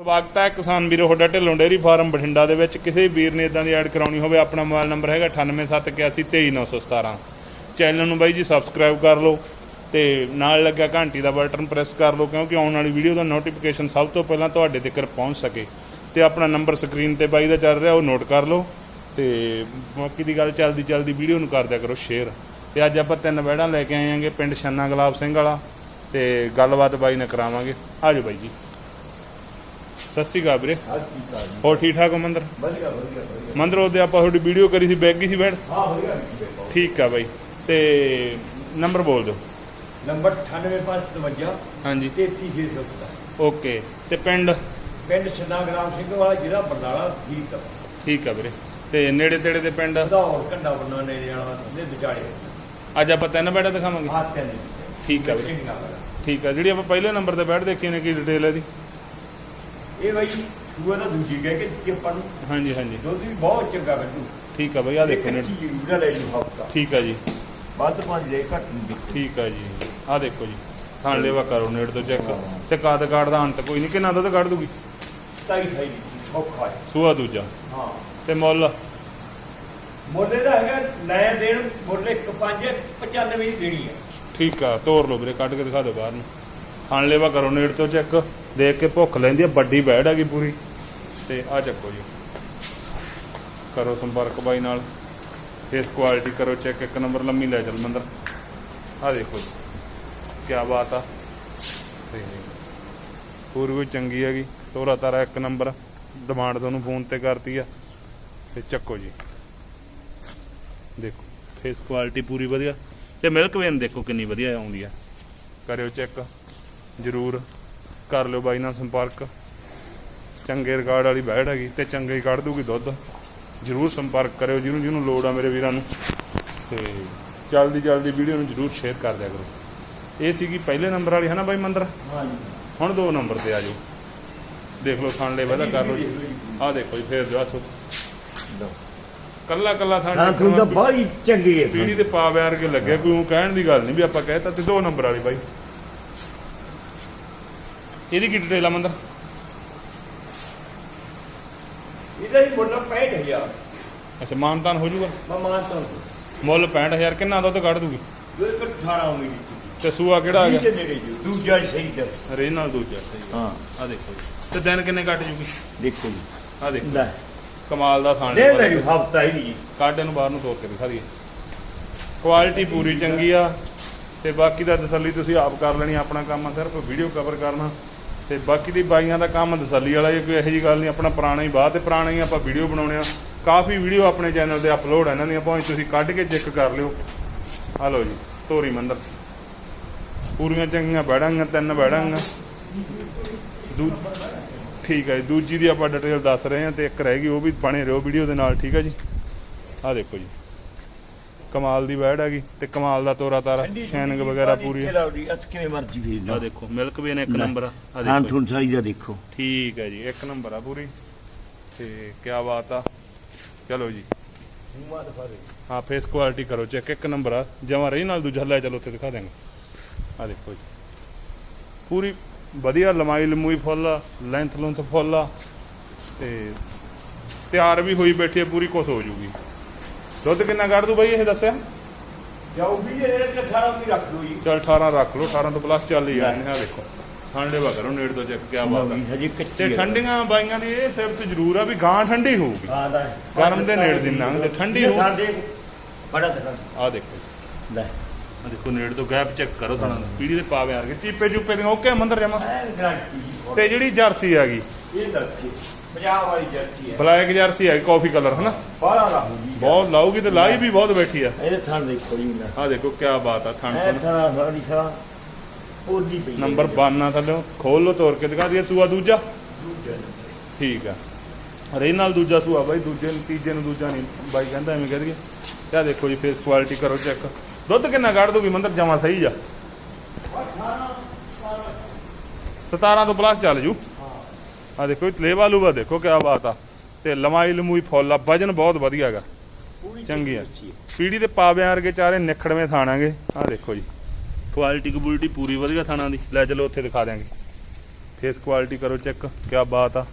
ਸਵਾਗਤ ਹੈ ਕਿਸਾਨ ਵੀਰੋ, ਤੁਹਾਡਾ ਢਿੱਲੋਂ ਡੇਅਰੀ ਫਾਰਮ ਬਠਿੰਡਾ ਦੇ ਵਿੱਚ। ਕਿਸੇ ਵੀਰ ਨੇ ਇਦਾਂ ਦੀ ਐਡ ਕਰਾਉਣੀ ਹੋਵੇ, ਆਪਣਾ ਮੋਬਾਈਲ ਨੰਬਰ ਹੈਗਾ 9871823917 ਚੈਨਲ ਨੂੰ ਬਾਈ ਜੀ ਸਬਸਕ੍ਰਾਈਬ ਕਰ ਲਓ ਤੇ ਨਾਲ ਲੱਗਿਆ ਘੰਟੀ ਦਾ ਬਟਨ ਪ੍ਰੈਸ ਕਰ ਲਓ, ਕਿਉਂਕਿ ਆਉਣ ਵਾਲੀ ਵੀਡੀਓ ਦਾ ਨੋਟੀਫਿਕੇਸ਼ਨ ਸਭ ਤੋਂ ਪਹਿਲਾਂ ਤੁਹਾਡੇ ਤੱਕ ਪਹੁੰਚ ਸਕੇ। ਤੇ ਆਪਣਾ ਨੰਬਰ ਸਕਰੀਨ ਤੇ ਬਾਈ ਦਾ ਚੱਲ ਰਿਹਾ, ਉਹ ਨੋਟ ਕਰ ਲਓ। ਤੇ ਬਾਕੀ ਦੀ ਗੱਲ ਚੱਲਦੀ ਚੱਲਦੀ ਵੀਡੀਓ ਨੂੰ ਕਰ ਦਿਆ ਕਰੋ ਸ਼ੇਅਰ। ਤੇ ਅੱਜ ਆਪਾਂ ਤਿੰਨ ਬੈੜਾਂ ਲੈ ਕੇ ਆਏ ਆਂਗੇ ਪਿੰਡ ਛੰਨਾ ਗੁਲਾਬ ਸਿੰਘ ਵਾਲਾ। ਤੇ ਗੱਲਬਾਤ ਬਾਈ ਨਾਲ ਕਰਾਵਾਂਗੇ। ਆਜੋ ਬਾਈ ਜੀ। ਸਤਿ ਸ਼੍ਰੀ ਅਕਾਲ ਵੀਰੇ। ਹਾਂ ਠੀਕ ਜੀ ਹੋਰ ਠੀਕ ਠਾਕ ਹੋ ਮੰਦਰ? ਵਧੀਆ ਵਧੀਆ ਵਧੀਆ ਮੰਦਰ ਉਹਦੇ ਆਪਾਂ ਤੁਹਾਡੀ ਵੀਡੀਓ ਕਰੀ ਸੀ ਬੈਗ ਗਈ ਸੀ ਬੈਠ? ਹਾਂ ਵਧੀਆ ਠੀਕ ਆ ਬਾਈ। ਤੇ ਨੰਬਰ ਬੋਲ ਦਿਓ। ਨੰਬਰ 98552 ਹਾਂਜੀ। 33670 ਓਕੇ ਤੇ ਪਿੰਡ? ਪਿੰਡ ਛੰਨਾ ਗ੍ਰਾਮ ਸਿੰਘ ਵਾਲਾ ਜ਼ਿਲ੍ਹਾ ਬਰਨਾਲਾ ਠੀਕ ਆ ਠੀਕ ਆ ਵੀਰੇ। ਤੇ ਨੇੜੇ ਤੇੜੇ ਦੇ ਪਿੰਡ? ਧੌਰ ਕੰਡਾ ਬੰਨਾ ਨੇੜੇ ਵਾਲਾ ਦੇ ਵਿਚਾਲੇ। ਅੱਜ ਆਪਾਂ ਤਿੰਨ ਬੈਠਾ ਦਿਖਾਵਾਂਗੇ। ਹੱਥ ਨੇ ਠੀਕ ਆ ਵੀਰੇ। ਠੀਕ ਆ ਜਿਹੜੀ ਆਪਾਂ ਪਹਿਲੇ ਨੰਬਰ ਤੇ ਬੈਠ ਦੇਖੀ ਨੇ ਕੀ ਡਿਟੇਲ ਹੈ ਦੀ ਇਹ ਬਾਈ ਸੂਆ ਦਾ ਦੂਜੀ ਕਹਿ ਕੇ ਦਿੱਤੀ ਆਪਾਂ ਨੂੰ। ਹਾਂਜੀ ਹਾਂਜੀ। ਦੁੱਧ ਵੀ ਬਹੁਤ ਚੰਗਾ ਕੱਢੂ ਠੀਕ ਆ ਬਾਈ ਆ ਦੇਖੋ ਨੇ ਜੀਰਾ ਲੈ ਜੀ ਹਫਤਾ। ਠੀਕ ਆ ਜੀ। ਵੱਧ ਪੰਜ ਦੇ ਘੱਟ ਨਹੀਂ ਠੀਕ ਆ ਜੀ। ਆ ਦੇਖੋ ਜੀ ਥਾਣ ਲੈਵਾ ਕਰੋ ਨੇੜ ਤੋਂ ਚੈੱਕ। ਤੇ ਕਾਦ ਕਾਰਡ ਦਾ ਅੰਤ ਕੋਈ ਨਹੀਂ ਕਿੰਨਾ ਦੁੱਧ ਕੱਢ ਦੂਗੀ? ਤਾਈ ਖਾਈ ਦਿੱਤੀ ਸੌਖਾ ਹੈ। ਸੂਆ ਦੂਜਾ। ਹਾਂ। ਤੇ ਮੁੱਲ? ਮੋਢੇ ਦਾ ਹੈਗਾ ਲੈ ਦੇਣ 1.5 95 ਦੀ ਦੇਣੀ ਹੈ। ਠੀਕ ਆ ਤੋਰ ਲਓ ਵੀਰੇ ਕੱਢ ਕੇ ਦਿਖਾ ਦਿਓ ਬਾਹਰ ਨੂੰ। ਖਾਣ ਲੈਵਾ ਕਰੋ, ਨੇੜ ਤੋਂ ਚੈੱਕ ਦੇਖ ਕੇ ਭੁੱਖ ਲੈਂਦੀ ਆ, ਵੱਡੀ ਬੈੜ ਹੈਗੀ ਪੂਰੀ। ਤੇ ਆ ਚੱਕੋ ਜੀ। ਕਰੋ ਸੰਪਰਕ ਬਾਈ ਨਾਲ। ਫੇਸ ਕੁਆਲਿਟੀ ਕਰੋ ਚੈੱਕ ਇੱਕ ਨੰਬਰ ਲੰਮੀ ਲੈ ਚੱਲ ਮੰਦਰ। ਆ ਦੇਖੋ ਜੀ ਕੀ ਬਾਤ ਆ। ਤੇ ਪੂਰੀ ਕੋਈ ਚੰਗੀ ਹੈਗੀ? ਤੋਰਾ ਤਾਰਾ ਇੱਕ ਨੰਬਰ ਡਿਮਾਂਡ ਤੁਹਾਨੂੰ ਫੋਨ ਤੇ ਕਰਤੀ ਆ। ਤੇ ਚੱਕੋ ਜੀ। ਦੇਖੋ ਫੇਸ ਕੁਆਲਿਟੀ ਪੂਰੀ ਵਧੀਆ। ਤੇ ਮਿਲਕ ਵੇਨ ਦੇਖੋ ਕਿੰਨੀ ਵਧੀਆ ਆਉਂਦੀ ਆ। ਕਰਿਓ ਚੈੱਕ ਜਰੂਰ ਕਰ ਲਿਓ ਬਾਈ ਨਾਲ ਸੰਪਰਕ। ਚੰਗੇ ਰਿਕਾਰਡ ਵਾਲੀ ਬੈੜ ਹੈਗੀ ਤੇ ਚੰਗੇ ਹੀ ਕੱਢ ਦੂਗੀ ਦੁੱਧ। ਜਰੂਰ ਸੰਪਰਕ ਕਰਿਓ ਜਿਹਨੂੰ ਜਿਹਨੂੰ ਲੋੜ ਆ ਮੇਰੇ ਵੀਰਾਂ ਨੂੰ। ਤੇ ਜਲਦੀ ਜਲਦੀ ਵੀਡੀਓ ਨੂੰ ਜਰੂਰ ਸ਼ੇਅਰ ਕਰ ਦਿਆ ਕਰੋ। ਇਹ ਸੀਗੀ ਪਹਿਲੇ ਨੰਬਰ ਵਾਲੀ ਹੈ ਨਾ ਬਾਈ ਮੰਦਰ? ਹਾਂ ਜੀ ਹੁਣ ਦੋ ਨੰਬਰ ਤੇ ਆ ਜਾਓ। ਦੇਖ ਲਓ ਥਾਣ ਲੈ ਵਾਦਾ ਕਰ ਲਓ ਜੀ। ਆਹ ਦੇਖੋ ਜੀ ਫੇਰ ਦਿਓ ਹੱਥ ਕੱਲਾ ਕੱਲਾ ਥਾਣ ਹਾਂ ਤੂੰ ਤਾਂ ਬੜੀ ਚੰਗੀ ਹੈ। ਪੀੜੀ ਦੇ ਪਾ ਵਿਆਰ ਕੇ ਲੱਗਿਆ ਕੋਈ ਕਹਿਣ ਦੀ ਗੱਲ ਨਹੀਂ ਵੀ ਆਪਾਂ ਕਹਿਤਾ ਤੇ ਦੋ ਨੰਬਰ ਵਾਲੀ ਬਾਈ। ਇਹਦੀ ਕੀ ਡਿਟੇਲ ਆ ਮੰਦਰ? ਇਹਦਾ ਹੀ ਮੁੱਲ 65000 ਅੱਛਾ ਮਾਨਤਾਨ ਹੋ ਜਾਊਗਾ? ਮੈਂ ਮਾਨਤਾ ਮੁੱਲ 65000 ਕਿੰਨਾ ਦੁੱਧ ਕੱਢ ਦੂਗੀ? ਦੋ ਕਰ 18 ਉਮੀਦ ਦੀ ਤੇ ਸੂਆ ਕਿਹੜਾ ਆ ਗਿਆ ਦੂਜਾ ਸਹੀ ਤੇ ਰੇ ਨਾਲ ਦੂਜਾ। ਸਹੀ ਹਾਂ ਆ ਦੇਖੋ ਜੀ। ਤੇ ਦਿਨ ਕਿੰਨੇ ਕੱਟ ਜੂਗੀ? ਦੇਖੋ ਜੀ। ਆ ਦੇਖੋ। ਲੈ। ਕਮਾਲ ਦਾ ਥਾਣ ਦੇ ਲੈ ਹਫਤਾ ਹੀ ਨਹੀਂ ਕਾਢੇ ਨੂੰ ਬਾਹਰ ਨੂੰ ਤੋੜ ਕੇ ਦਿਖਾ ਦਈਏ। ਕੁਆਲਿਟੀ ਪੂਰੀ ਚੰਗੀ ਆ। ਤੇ ਬਾਕੀ ਦਾ ਤਸੱਲੀ ਤੁਸੀਂ ਆਪ ਕਰ ਲੈਣੀ ਆਪਣਾ ਕੰਮ ਆ ਸਿਰਫ। ਵੀਡੀਓ ਕਵਰ ਕਰਨਾ। ਤੇ ਬਾਕੀ ਦੀ ਬਾਈਆਂ ਦਾ ਕੰਮ ਦਸੱਲੀ ਵਾਲਾ ਜੇ ਕੋਈ ਇਹੋ ਜੀ ਗੱਲ ਨਹੀਂ ਆਪਣਾ ਪੁਰਾਣਾ ਹੀ ਬਾਅਦ ਤੇ ਪੁਰਾਣਾ ਹੀ ਆਪਾਂ ਵੀਡੀਓ ਬਣਾਉਣੇ ਆ। ਕਾਫੀ ਵੀਡੀਓ ਆਪਣੇ ਚੈਨਲ ਤੇ ਅਪਲੋਡ ਹੈ ਇਹਨਾਂ ਦੀਆਂ ਭਾਵੇਂ ਤੁਸੀਂ ਕੱਢ ਕੇ ਚੈੱਕ ਕਰ ਲਿਓ। ਆ ਲਓ ਜੀ ਧੋਰੀ ਮੰਦਰ। ਪੂਰੀਆਂ ਚੰਗੀਆਂ ਬੈੜਾਂਗੀਆਂ ਤਿੰਨ ਬੈੜਾਂਗੀਆਂ ਦੂ ਠੀਕ ਹੈ ਜੀ, ਦੂਜੀ ਦੀ ਆਪਾਂ ਡਿਟੇਲ ਦੱਸ ਰਹੇ ਹਾਂ ਤੇ ਇੱਕ ਰਹਿ ਗਈ ਉਹ ਵੀ ਬਣੇ ਰਹੋ ਵੀਡੀਓ ਦੇ ਨਾਲ ਠੀਕ ਹੈ ਜੀ? ਆ ਦੇਖੋ ਜੀ। ਕਮਾਲ ਦੀ ਬੈੜ ਹੈਗੀ ਤੇ ਕਮਾਲ ਦਾ ਤੋਰਾ ਤਾਰਾ ਸ਼ੈਨਿੰਗ ਵਗੈਰਾ ਪੂਰੀ। ਆ ਲਾਉਡੀ ਮਰਜ਼ੀ ਵੇਚ ਦੇਖੋ ਮਿਲਕ ਵੀ ਨੇ ਇੱਕ। ਨੰਬਰ ਆ ਆਹ ਹਾਂ ਦੇਖੋ ਜੀ। ਥੁਣ ਸਾਰੀ ਦਾ ਦੇਖੋ। ਠੀਕ ਹੈ ਜੀ ਇੱਕ ਨੰਬਰ ਆ ਪੂਰੀ। ਤੇ ਕੀ ਬਾਤ ਆ। ਚਲੋ ਜੀ। ਹਾਂ ਫੇਸ ਕੁਆਲਿਟੀ ਕਰੋ ਚੈੱਕ ਇੱਕ ਨੰਬਰ ਆ। ਜਮਾਂ ਰਹੀ ਨਾਲ ਦੂਜਾ ਲੈ ਚਲੋ ਉੱਥੇ ਦਿਖਾ ਦੇਂਗੇ ਆ ਦੇਖੋ ਜੀ। ਪੂਰੀ ਵਧੀਆ ਲੰਮਾਈ ਲੰਮੂਈ ਫੁੱਲ ਆ ਲੈਂਥ ਲੁੰਥ ਫੁੱਲ ਆ। ਤੇ ਤਿਆਰ ਵੀ ਹੋਈ ਬੈਠੀ ਹੈ ਪੂਰੀ ਕੁਛ ਹੋ ਜੂਗੀ। ਦੁੱਧ ਕਿੰਨਾ ਕੱਢ ਦੂ ਬਾਈ ਇਹ ਦੱਸਿਆ? ਵੀ ਇਹ ਤੇ 18 ਵੀ ਰੱਖ ਦੋ ਜੀ। ਚਲ 18 ਰੱਖ ਲਓ 18 ਤੋਂ ਪਲੱਸ ਚੱਲ ਹੀ ਜਾਣੇ ਆ ਦੇਖੋ ਠੰਡੇ ਵਾ ਕਰੋ ਨੇੜ ਤੋਂ ਚੈੱਕ ਕੀ ਬਾਤ ਆ। ਹਜੇ ਕੱਚੀ ਠੰਡੀਆਂ ਬਾਈਆਂ ਦੀ ਇਹ ਸਿਫਤ ਜ਼ਰੂਰ ਆ ਵੀ ਗਾਂ ਠੰਡੀ ਹੋਊਗੀ। ਹਾਂ ਦਾ ਗਰਮ ਦੇ ਨੇੜ ਦੀ ਲੰਘ ਤੇ ਠੰਡੀ ਹੋ। ਸਾਡੇ ਬੜਾ ਆ ਦੇਖੋ। ਲੈ। ਆ ਦੇਖੋ ਨੇੜ ਤੋਂ ਗੈਪ ਚੈੱਕ ਕਰੋ ਤੁਹਾਨੂੰ ਪੀੜੀ ਦੇ ਪਾਵੇ ਆ ਗਏ। ਚੀਪੇ ਚੂਪੇ ਦੀਆਂ ਓਕੇ ਮੰਦਰ ਜਮਾ ਤੇ ਜਿਹੜੀ ਜਰਸੀ ਆ ਗਈ ਇਹ ਦੱਸੀ ਪੰਜਾਬ ਵਾਲੀ ਜਰਸੀ ਹੈ। ਬਲੈਕ ਜਰਸੀ ਆ ਗਈ ਕਾਫੀ ਕਲਰ ਹਨਾ? ਬਾਹਲਾ ਰਹੂ ਜੀ ਬਹੁਤ ਲਾਊਗੀ ਤੇ ਲਾਈ ਵੀ ਬਹੁਤ ਬੈਠੀ ਆ। ਇਹਦੇ ਥਣ ਦੇਖੋ ਜੀ ਨਾ ਆ ਦੇਖੋ ਕੀ ਬਾਤ ਆ ਥਣ ਐ ਥਣ। ਸਾਡੀ ਸਾ ਉਹਦੀ ਪਈ ਹੈ। ਨੰਬਰ 92 ਥੱਲੇ ਖੋਲ ਲੋ ਤੋੜ ਕੇ ਦਿਖਾ ਦਈਏ ਸੂਆ ਦੂਜਾ? ਠੀਕ ਆ। ਰੇ ਨਾਲ ਦੂਜਾ ਸੂਆ ਬਾਈ ਦੂਜੇ ਨੂੰ ਤੀਜੇ ਨੂੰ ਦੂਜਾ ਨਹੀਂ। ਬਾਈ ਕਹਿੰਦਾ ਐਵੇਂ ਕਹਿ ਦਈਏ। ਕਿਆ ਦੇਖੋ ਜੀ ਫੇਸ ਕੁਆਲਿਟੀ ਕਰੋ ਚੈੱਕ ਦੁੱਧ ਕਿੰਨਾ ਕੱਢ ਦੂਗੀ ਮੰਦਰ ਜਮਾ ਸਹੀ ਜਾ 17 ਤੋਂ ਪਲੱਸ ਚੱਲ ਜੂ। ਆ ਦੇਖੋ ਲੇਵਾ ਲੂਵਾ ਦੇਖੋ ਕਿਆ ਬਾਤ ਆ। ਤੇ ਲਮਾਈ ਲਮੂਈ ਫੁੱਲ ਆ ਵਜਨ ਬਹੁਤ ਵਧੀਆ ਹੈਗਾ। ਚੰਗੀ ਆ। ਪੀੜੀ ਦੇ ਪਾਵਿਆਂ ਵਰਗੇ ਚਾਰੇ ਨਿਖੜਵੇਂ ਥਾਣਾਂਗੇ। ਆ ਦੇਖੋ ਜੀ ਕੁਆਲਿਟੀ ਕਬੂਲਿਟੀ ਪੂਰੀ ਵਧੀਆ ਥਾਣਾ ਦੀ। ਲੈ ਚਲੋ ਉੱਥੇ ਦਿਖਾ ਦਿਆਂਗੇ। ਫੇਸ ਕੁਆਲਿਟੀ ਕਰੋ ਚੈੱਕ ਕਿਆ ਬਾਤ ਆ।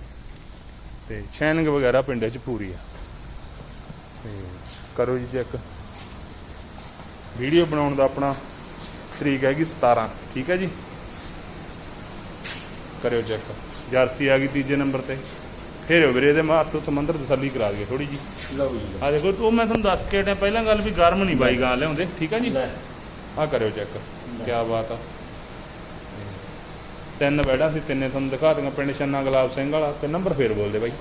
ਤੇ ਸ਼ਾਈਨਿੰਗ ਵਗੈਰਾ ਪਿੰਡੇ 'ਚ ਪੂਰੀ ਆ। ਤੇ ਕਰੋ ਜੀ ਚੈੱਕ ਵੀਡੀਓ ਬਣਾਉਣ ਦਾ ਆਪਣਾ ਤਰੀਕ ਹੈਗੀ 17 ਠੀਕ ਹੈ ਜੀ? ਕਰਿਓ ਚੈੱਕ ਜਰਸੀ ਆ ਗਈ ਤੀਜੇ ਨੰਬਰ ਤੇ। ਫੇਰ ਵੀਰੇ ਇਹਦੇ ਮਾਂ ਤੋਂ ਸਮੰਦਰ ਤਸੱਲੀ ਕਰਾ ਦਈਏ ਥੋੜੀ ਜੀ ਲਓ ਜੀ ਆ ਦੇਖੋ ਉਹ ਮੈਂ ਤੁਹਾਨੂੰ ਦੱਸ ਕੇ ਹਟਿਆ ਪਹਿਲਾਂ ਗੱਲ ਵੀ ਗਰਮ ਨਹੀਂ ਬਾਈ ਗਾਂ ਲਿਆਉਂਦੇ ਠੀਕ ਹੈ ਜੀ। ਆ ਕਰਿਓ ਚੈੱਕ ਕੀ ਬਾਤ ਆ। ਤਿੰਨ ਬੈਡਾਂ ਸੀ ਤਿੰਨੇ ਤੁਹਾਨੂੰ ਦਿਖਾ ਦਿੰਗਾ ਪਿੰਡ ਛੰਨਾ ਗੁਲਾਬ ਸਿੰਘ ਵਾਲਾ ਤੇ ਨੰਬਰ ਫੇਰ ਬੋਲਦੇ ਬਾਈ।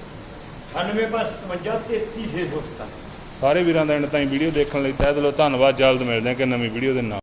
98 ਬਸ 57 33 667 ਸਾਰੇ ਵੀਰਾਂ ਦਾ ਐਂਡ ਤਾਈਂ ਵੀਡੀਓ ਦੇਖਣ ਲਈ ਤਹਿ ਦਿਲੋਂ ਧੰਨਵਾਦ ਜਲਦ ਮਿਲਦੇ ਹਾਂ ਕਿ ਨਵੀਂ ਵੀਡੀਓ ਦੇ ਨਾਲ।